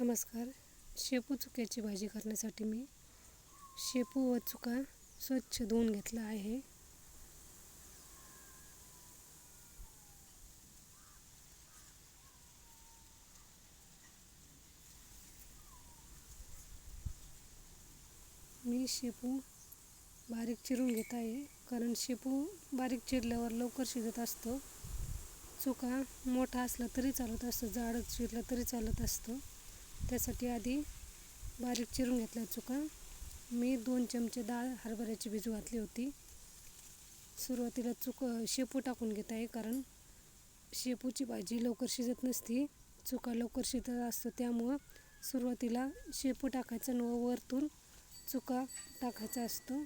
नमस्कार. शेपू चुक्याची भाजी करण्यासाठी मी शेपू व चुका स्वच्छ धुवून घेतला आहे. मी शेपू बारीक चिरून घेत आहे. कारण शेपू बारीक चिरल्यावर लवकर शिजत असतो. चुका मोठा असला तरी चालत असतो. जाड चिरला तरी चालत असतो. त्यासाठी आधी बारीक चिरून घेतल्या चुका. मी दोन चमचे डाळ हरभऱ्याची भिजू घातली होती. सुरुवातीला चुक शेपू टाकून घेत आहे कारण शेपूची भाजी लवकर शिजत नसती. चुका लवकर शिजत असतो त्यामुळं सुरुवातीला शेपू टाकायचा न वरतून चुका टाकायचा असतो.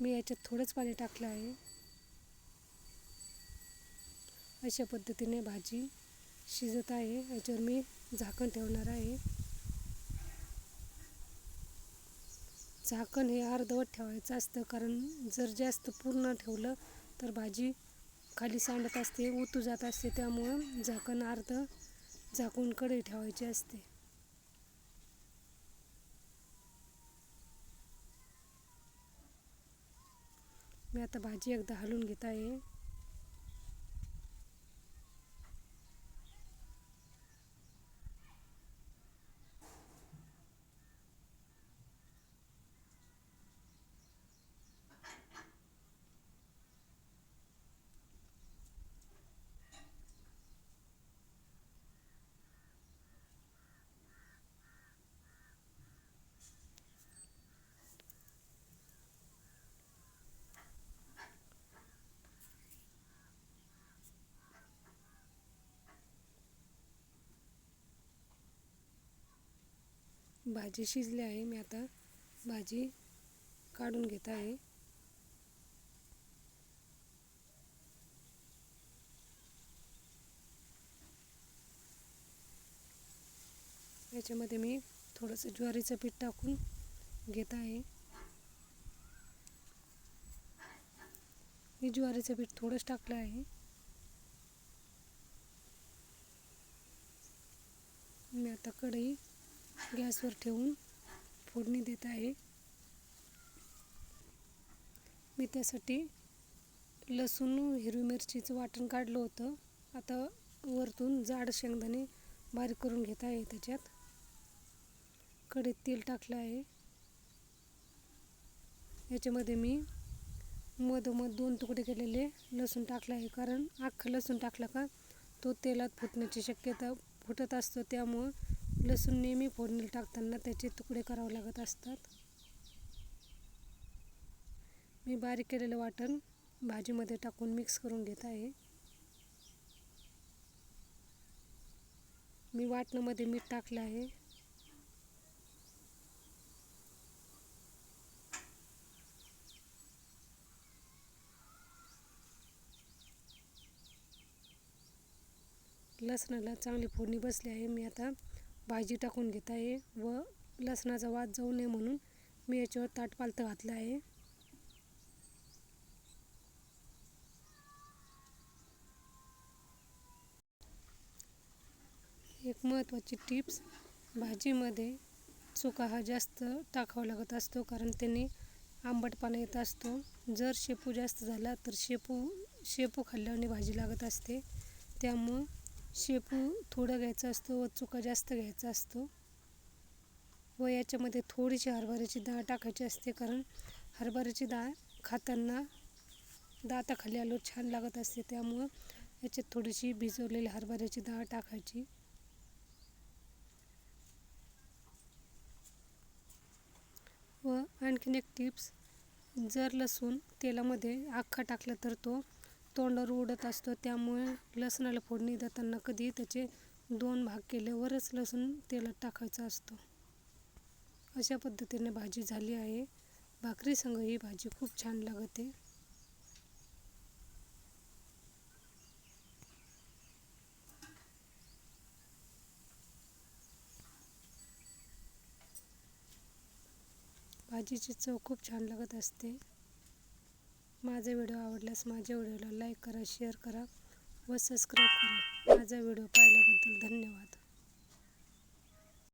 मी याच्यात थोडंच पाणी टाकलं आहे. अशा पद्धतीने भाजी शिजत आहे. याच्यावर मी झाकण ठेवणार आहे. झाकण हे अर्धवट ठेवायचं असतं. कारण जर जास्त पूर्ण ठेवलं तर भाजी खाली सांडत असते उतू जात असते. त्यामुळं झाकण अर्ध झाकून कढई ठेवायची असते. मी आता भाजी एकदा हलवून घेत आहे. भाजी शिजली आहे. मी आता भाजी काढून घेत आहे. याच्यामध्ये मी थोडंसं ज्वारीचं पीठ टाकून घेत आहे. मी ज्वारीचं पीठ थोडंच टाकलं आहे. मी आता कढई गॅसवर ठेवून फोडणी देत आहे. मी त्यासाठी लसूण हिरवी मिरचीचं वाटण काढलं होतं. आता वरतून जाड शेंगदाणे बारीक करून घेत आहे त्याच्यात. कढीत तेल टाकलं आहे. याच्यामध्ये मी मधोमध दोन तुकडे केलेले लसूण टाकलं आहे. कारण अख्खं लसूण टाकलं का तो तेलात फुटण्याची शक्यता फुटत असतो. त्यामुळं लसूण नेहमी फोडणीला टाकताना त्याचे तुकडे करावे लागत असतात. मी बारीक केलेलं वाटण भाजीमध्ये टाकून मिक्स करून घेत आहे. मी वाटणामध्ये मीठ टाकलं आहे. लसणाला चांगली फोडणी बसली आहे. मी आता भाजी टाकून घेत आहे व लसणाचा वाद जाऊ नये म्हणून मी याच्यावर ताट पालतं घातलं आहे. एक महत्त्वाची टिप्स भाजीमध्ये चुका हा जास्त टाकावा लागत असतो कारण त्यांनी आंबटपणा येत असतो. जर शेपू जास्त झाला तर शेपू शेपू खाल्ल्याने भाजी लागत असते. त्यामुळं शेपू थोडं घ्यायचं असतो व चुका जास्त घ्यायचा असतो. व याच्यामध्ये थोडीशी हरभऱ्याची डाळ टाकायची असते कारण हरभऱ्याची डाळ खाताना दाताखाली आलो छान लागत असते. त्यामुळं याच्यात थोडीशी भिजवलेली हरभऱ्याची डाळ टाकायची. व आणखीन एक टिप्स जर लसूण तेलामध्ये अख्खा टाकला तर तो तोंडावर उडत असतो. त्यामुळे लसणाला फोडणी देताना कधी त्याचे दोन भाग केल्यावरच लसूण तेलात टाकायचा असतो. अशा पद्धतीने भाजी झाली आहे. भाकरीसंग ही भाजी खूप छान लागते. भाजीची चव खूप छान लागत असते. माझा व्हिडिओ आवडल्यास माझ्या व्हिडिओला लाईक करा शेअर करा व सबस्क्राईब करा. माझा व्हिडिओ पाहिल्याबद्दल धन्यवाद.